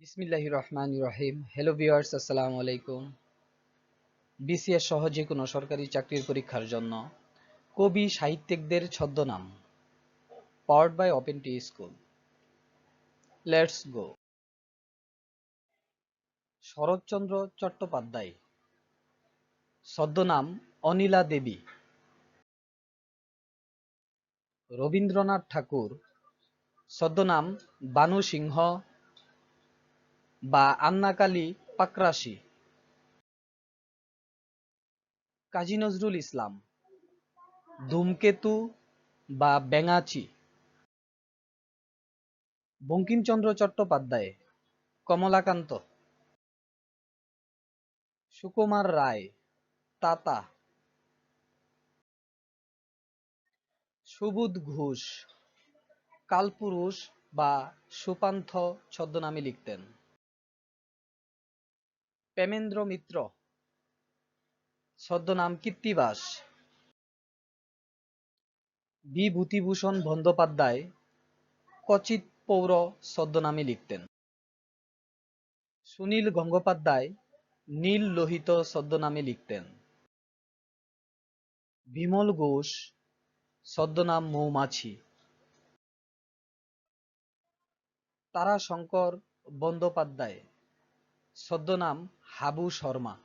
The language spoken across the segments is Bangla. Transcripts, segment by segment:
বিসমিল্লাহির রহমান রহিম। হ্যালো ভিউয়ার্স আসসালামু আলাইকুম। বিসিএস সহ যে কোনো সরকারি চাকরির পরীক্ষার জন্য কবি সাহিত্যিকদের ছদ্মনাম powered by open T school let's go Sarat Chandra Chattopadhyay, ছদ্মনাম অনিলা দেবী। রবীন্দ্রনাথ ঠাকুর, ছদ্মনাম বানু সিংহ বা আন্নাকালী পাকরাশি। কাজী নজরুল ইসলাম, ধূমকেতু বা ব্যাঙাচি বঙ্কিমচন্দ্র চট্টোপাধ্যায়, কমলাকান্ত। সুকুমার রায়, তাতা। সুবুধ ঘোষ, কালপুরুষ বা সুপান্থ ছদ্মনামে লিখতেন। প্রেমেন্দ্র মিত্র। ছদ্মনাম কীর্তিবাস। বিভূতিভূষণ বন্দ্যোপাধ্যায় কচিত পৌর ছদ্মনামে লিখতেন। সুনীল গঙ্গোপাধ্যায় নীল লোহিত ছদ্মনামে লিখতেন। বিমল ঘোষ ছদ্মনাম মৌমাছি। তারাশঙ্কর বন্দ্যোপাধ্যায় ছদ্মনাম হাবু শর্মা।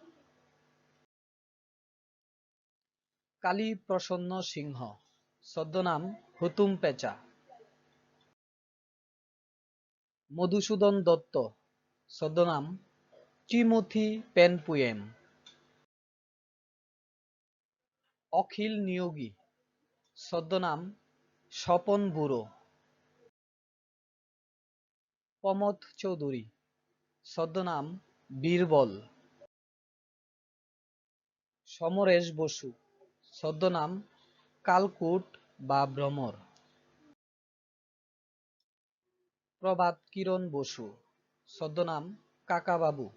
কালী প্রসন্ন সিংহ। ছদ্মনাম হুতুম পেঁচা। মধুসূদন দত্ত। ছদ্মনাম টিমোথি পেনপুয়েম। অখিল নিয়োগী। ছদ্মনাম স্বপন বুড়ো। প্রমথ চৌধুরী। ছদ্মনাম বীরবল। সমরেশ বসু। ছদ্মনাম কালকুট বা ভ্রমর। প্রভাত কিরণ বসু। ছদ্মনাম কাকাবাবু।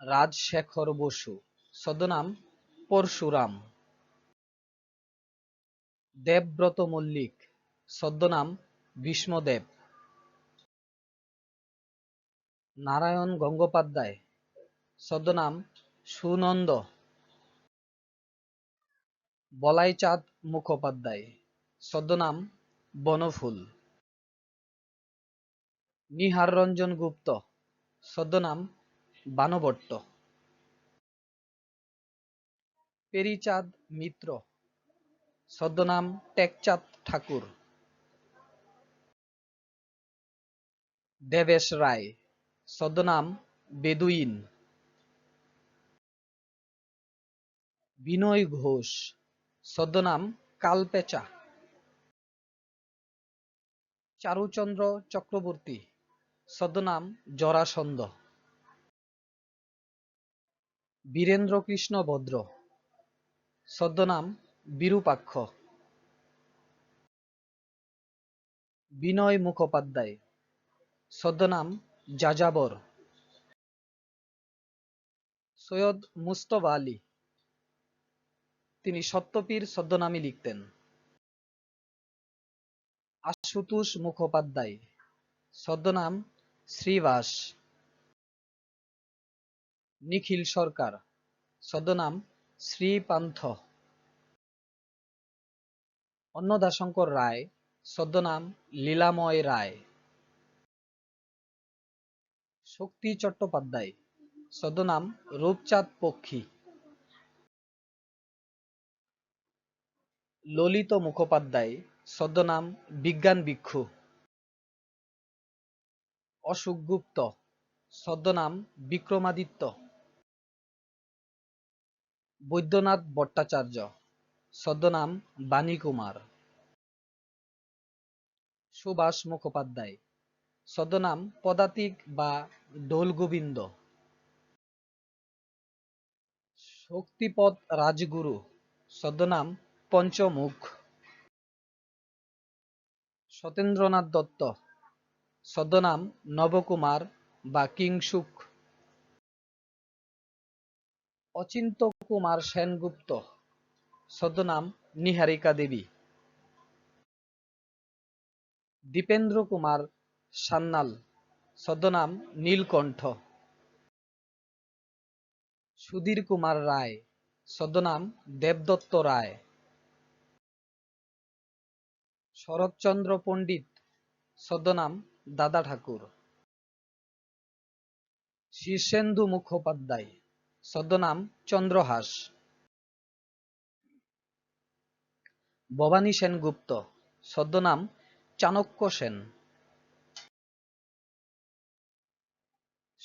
রাজশেখর বসু। ছদ্মনাম পরশুরাম। দেবব্রত মল্লিক। ছদ্মনাম ভীষ্মদেব। নারায়ণ গঙ্গোপাধ্যায়। ছদ্মনাম সুনন্দ। বলাইচাঁদ মুখোপাধ্যায়। ছদ্মনাম বনফুল। নিহার রঞ্জন গুপ্ত। ছদ্মনাম বানবট্ট। পেরিচাঁদ মিত্র। ছদ্মনাম টেকচাঁদ ঠাকুর। দেবেশ রায়। ছদ্মনাম বেদুইন। বিনয় ঘোষ। ছদ্মনাম কালপেচা। চারুচন্দ্র চক্রবর্তী। ছদ্মনাম বীরেন্দ্র কৃষ্ণ ভদ্র। ছদ্মনাম বিরূপাক্ষ। বিনয় মুখোপাধ্যায়। ছদ্মনাম যাযাবর। সৈয়দ মুস্তফা আলী। তিনি সত্যপীর ছদ্মনামে লিখতেন। আশুতোষ মুখোপাধ্যায়। ছদ্মনাম শ্রীবাস। নিখিল সরকার। ছদ্মনাম শ্রীপান্থ। অন্নদাশঙ্কর রায়। ছদ্মনাম লীলাময় রায়। শক্তি চট্টোপাধ্যায়। ছদ্মনাম রূপচাঁদ পক্ষী। ললিত মুখোপাধ্যায়। ছদ্মনাম বিজ্ঞান ভিক্ষু। অশোক গুপ্ত। ছদ্মনাম বিক্রমাদিত্য। বৈদ্যনাথ ভট্টাচার্য। ছদ্মনাম বাণীকুমার। সুভাষ মুখোপাধ্যায়। ছদ্মনাম পদাতিক বা দোলগোবিন্দ। শক্তিপদ রাজগুরু ছদ্মনাম পঞ্চমুখ। সতেন্দ্রনাথ দত্ত ছদ্মনাম নবকুমার বা কিংসুক অচিন্ত কুমার সেনগুপ্ত ছদ্মনাম নিহারিকা দেবী। দীপেন্দ্র কুমার সান্যাল ছদ্মনাম নীলকণ্ঠ। সুধীর কুমার রায়। ছদ্মনাম দেবদত্ত রায়। শরৎচন্দ্র পণ্ডিত। ছদ্মনাম দাদা ঠাকুর। শীর্ষেন্দু মুখোপাধ্যায়। ছদ্মনাম চন্দ্রহাস। ভবানী সেনগুপ্ত। ছদ্মনাম চাণক্য সেন।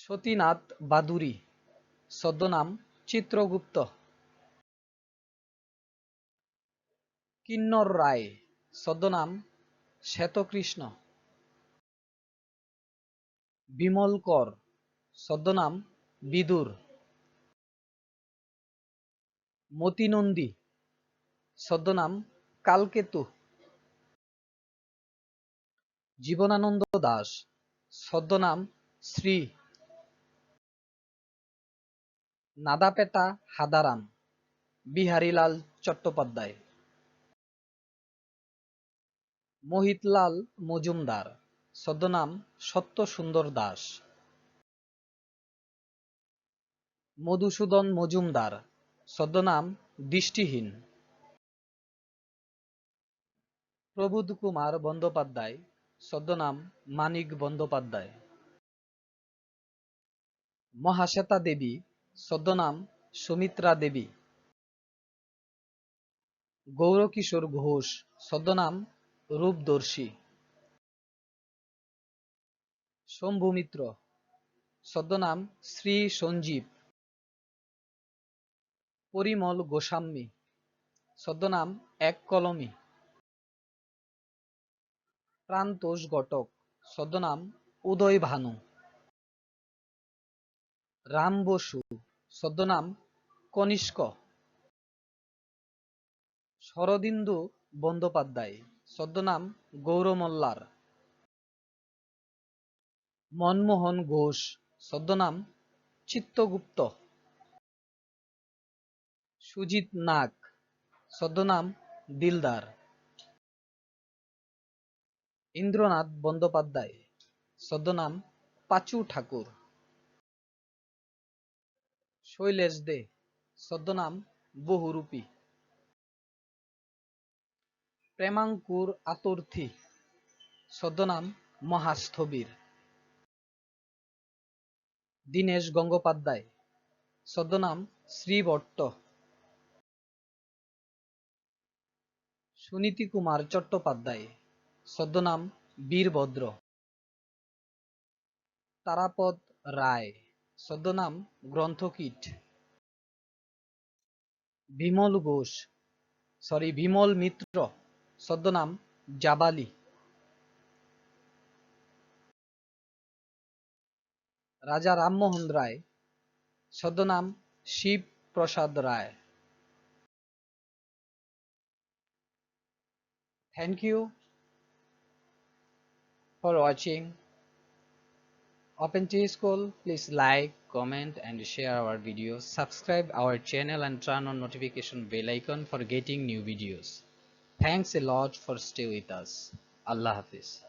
সতীনাথ বাদুরী ছদ্মনাম চিত্রগুপ্ত। কিন্নর রায় ছদ্মনাম শ্বেতকৃষ্ণ। বিমল কর ছদ্মনাম বিদুর। মতিনন্দী ছদ্মনাম কালকেতু। জীবনানন্দ দাস ছদ্মনাম শ্রী নাদাপেটা হাদারাম বিহারীলাল চট্টোপাধ্যায়। মোহিতলাল মজুমদার ছদ্মনাম সত্য সুন্দর দাস। মধুসূদন মজুমদার ছদ্মনাম দৃষ্টিহীন। প্রবোধ কুমার বন্দ্যোপাধ্যায় ছদ্মনাম মানিক বন্দ্যোপাধ্যায়। মহাশ্বেতা দেবী ছদ্মনাম সুমিত্রা দেবী। গৌরকিশোর ঘোষ ছদ্মনাম রূপদর্শী। শম্ভু মিত্র ছদ্মনাম শ্রী সঞ্জীব। পরিমল গোস্বামী ছদ্মনাম এক কলমী। প্রান্তোষ ঘটক ছদ্মনাম উদয় ভানু। রাম বসু ছদ্মনাম কনিষ্ক। শরদিন্দু বন্দ্যোপাধ্যায়, ছদ্মনাম গৌরমল্লার। মনমোহন ঘোষ, ছদ্মনাম চিত্তগুপ্ত। সুজিত নাগ, ছদ্মনাম দিলদার। ইন্দ্রনাথ বন্দ্যোপাধ্যায়, ছদ্মনাম পাচু ঠাকুর। শৈলেশ দে, ছদ্মনাম বহুরূপী। প্রেমাঙ্কুর আতর্থী, ছদ্মনাম মহাস্থবির। দীনেশ গঙ্গোপাধ্যায়, ছদ্মনাম শ্রীভট্ট সুনীতি কুমার চট্টোপাধ্যায়, ছদ্মনাম বীরভদ্র। তারাপদ রায়। ছদ্মনাম গ্রন্থকীট। বিমল ঘোষ সরি বিমল মিত্র, ছদ্মনাম জাবালি। রাজা রামমোহন রায়, ছদ্মনাম Shib Prasad Roy. Thank you for watching. Open to School, please like, comment and share our videos. Subscribe our channel and turn on notification bell icon for getting new videos. Thanks a lot for stay with us. Allah Hafiz.